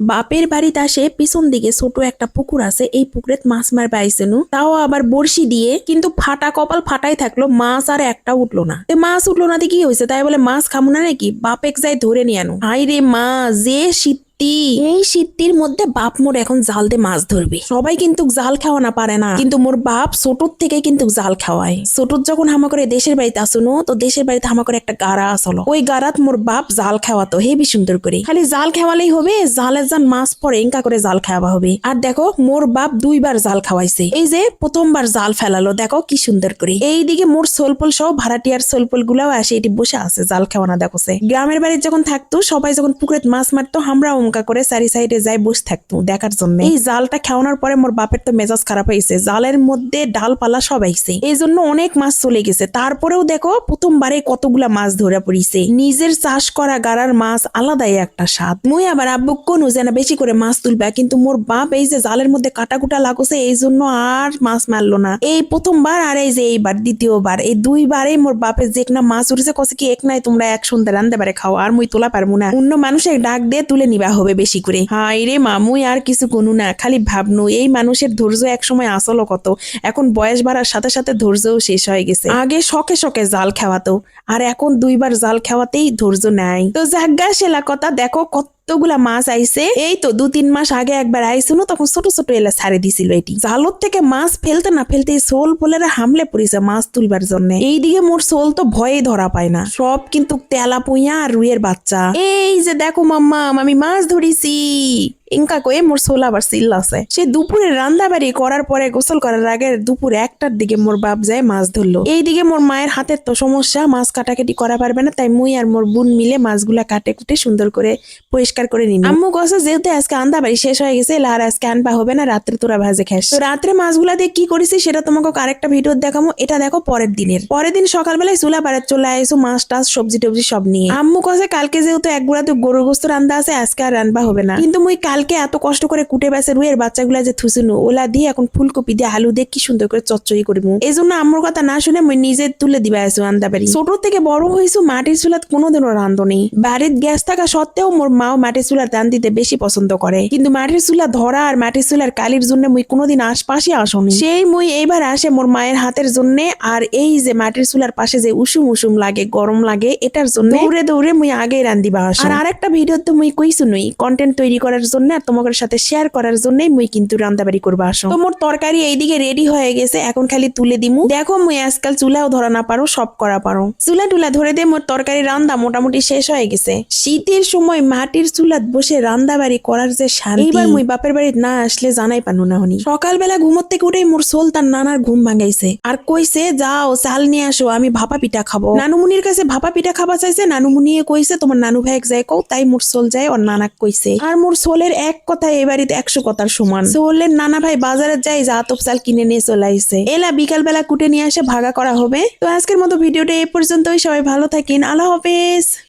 বাপের বাড়িতে আসে, পিছন দিকে ছোট একটা পুকুর আছে, এই পুকুরে মাছ মার আইসেনু। তাও আবার বড়শি দিয়ে, কিন্তু ফাটা কপাল ফাটাই থাকল, মাছ আর একটা উঠল না। তো মাছ উঠল না কি হয়েছে তাই বলে মাছ খামু না নাকি? বাপেক যাই ধরে নিয়ে আনো। হাই রে মা, যে শীত এই শীতটির মধ্যে বাপ মোর এখন জাল দিয়ে মাছ ধরবে। সবাই কিন্তু জাল খাওয়া না, পারে না। কিন্তু মোর বাপ ছোটর থেকে কিন্তু জাল খাওয়ায়। ছোটর যখন হামা করে দেশের বাড়িতে আসুনো তো দেশের বাড়িতে হামা করে একটা গাড়া আসলো। ওই গাড়াত মোর বাপ জাল খাওয়াতো, হেবি সুন্দর করে। খালি জাল খাওয়ালেই হবে জালের যান মাছ পরে এঙ্কা করে জাল খাওয়া হবে। আর দেখো, মোর বাপ দুইবার জাল খাওয়াইছে। এই যে প্রথমবার জাল ফেলালো, দেখো কি সুন্দর করে। এইদিকে মোর সোলপল সহ ভাড়াটিয়ার সোলপল গুলাও আসে, এটি বসে আছে, জাল খাওয়ানা দেখো। গ্রামের বাড়ির যখন থাকতো, সবাই যখন পুকুরে মাছ মারতো আমরা অমকা করে চারি সাইডে যাই বসে থাকতো দেখার জন্য। এই জালটা খাওয়ানোর পরে মোর বাপের তো মেজাজ খারাপ হয়েছে। জালের মধ্যে ডালপালা সব আইছে। এই জন্য অনেক মাছ চলে গেছে। তারপরেও দেখো প্রথমবারে কতগুলা মাছ ধরা পড়িছে। নিজের চাষ করা গাড়ার মাছ আলাদাই একটা স্বাদ। মুই আবার আব্বু কোনো যেন বেশি করে মাছ তুলবে, কিন্তু মোর বাপ এই যে জালের মধ্যে কাটাকুটা লাগছে এই জন্য আর মাছ মারলো না। এই প্রথমবার আর এই যে এইবার, দ্বিতীয়বার, এই দুইবারে মোর বাপের যে মাছ উঠেছে কছে কি এক নাই তোমরা এক সন্ধ্যা রান্ধতে পারে খাও, আর মুই তোলা পারব না। অন্য মানুষের ডাক দিয়ে তুলে নিবা হবে বেশি করে। হাই রে মামুই আর কিছু কোনো না, খালি ভাবনু, এই মানুষের ধৈর্য এক সময় আসলো কত। এখন বয়স বাড়ার সাথে সাথে ধৈর্যও শেষ হয়ে গেছে। আগে শখে শখে জাল খাওয়াতো, আর এখন দুইবার জাল খাওয়াতেই ধৈর্য নেয় তো জাগ্গা সেলা কথা, দেখো কতগুলা মাছ আইছে এই তো দু তিন মাস আগে একবার আইছিল, তখন ছোট ছোট এলা ছাড়ে দিছিল এটি। জালত থেকে মাছ ফেলতে না ফেলতে শোল পোলেরা হামলে পড়েছে মাছ তুলবার জন্য। এইদিকে মোর শোল তো ভয়ে ধরা পায় না। সব কিন্তু তেলা পুইয়া আর রুইয়ের বাচ্চা। এই যে দেখো মাম্মা আমি মাছ ধরিছি। ইনকা কয়ে মোর সোল আবার চিল্লাছে সে দুপুরে রান্না বাড়ি করার পরে গোসল করার আগে দুপুর একটার দিকে মোর বাপ যায় মাছ ধরলো। এইদিকে মোর মায়ের হাতের তো সমস্যা, মাছ কাটাকাটি করা পারবে না, তাই মুই আর মোর বোন মিলে মাছগুলা কাটে কুটে সুন্দর করে পরিষ্কার করে নিন। আম্মু কছে যেহেতু আজকে আন্দা বাড়ি শেষ হয়ে গেছে এলা আর আজকে আনবা হবে না, রাত্রে তোরা ভাজে খাস। তো রাত্রে মাছগুলা দিয়ে কি করেছি সেটা তোমাকে আরেকটা ভিডিও দেখাবো এটা দেখো পরের দিনের। পরের দিন সকালবেলায় চুলা পাড়ে চলে আইসো, মাছ টাছ সবজি টবজি সব নিয়ে। আম্মু কছে কালকে যেহেতু এক গুড়া তো গরুর গোস্ত রান্দা আছে, আজকে আর রান্না হবে না। কিন্তু মুই কালকে এত কষ্ট করে কুটে বেসে রুয়ের বাচ্চাগুলা যে থুসুনু ওলা দিয়ে এখন ফুলকপি দিয়ে আলু দিয়ে কি সুন্দর করে চচ্চড়ি করিমু। এই জন্য আম্মুর কথা না শুনে মুই নিজে তুলে দিবা আইসো আন্দা বাড়ি। ছোট থেকে বড় হয়েছু মাটির চুলাত কোনোদিনও রান্ধো নেই। বাড়ির গ্যাস থাকা সত্ত্বেও মোর মাও মাটির চুলার রান দিতে বেশি পছন্দ করে। কিন্তু মাটির চুলা ধরা আর মাটির চুলার কালির জন্য মুই কোনোদিন আশপাশে আসনি সেই মুই এইবার আসে মোর মায়ের হাতের জন্য, আর এই যে মাটির চুলার পাশে যে উষুম উষুম লাগে, গরম লাগে, এটার জন্য দৌড়ে দৌড়ে মুই আগে রান্দিবা আসো। আর আরেকটা ভিডিও তো মুই কইছু নই কন্টেন্ট তৈরি করার জন্য আর তোমাদের সাথে শেয়ার করার জন্যই মুই কিন্তু রান্দাবাড়ি করবা আসো। তো মোর তরকারি এইদিকে রেডি হয়ে গেছে এখন খালি তুলে দিমু। দেখো মুই আজকাল চুলাও ধরা না পারো সব করা পারো। চুলা টুলা ধরে দিয়ে মোর তরকারি রান্দা মোটামুটি শেষ হয়ে গেছে। শীতের সময় মাটির চুলাত বসে রান্দা বাড়ি করার যে শান্তি। এইবার মুই বাপের বাড়ি না আসলে জানাই পানু না হনি। সকালবেলা ঘুমোর থেকে উঠেই মোর সোল তার নানার ঘুম ভাঙাইছে। আর কইছে যাও চাল নিয়ে আসো আমি ভাপা পিঠা খাব। নানুমুনির কাছে ভাপা পিঠা খাবা চাইছে নানুমুনিয়ে কইছে তোমার নানু ভাইক যায় কও তাই মোর সোল যায় ওর নানাক কইছে। আর মোর সোলের এক কথা এ বাড়িতে একশো কথার সমান। সোহলের নানা ভাই বাজারে যাই যা তোপ চাল কিনে নিয়ে চলে আইসে এলা বিকাল বেলা কুটে নিয়ে আসে ভাগা করা হবে। তো আজকের মতো ভিডিওটা এ পর্যন্তই। সবাই ভালো থাকেন। আল্লাহ হাফেজ।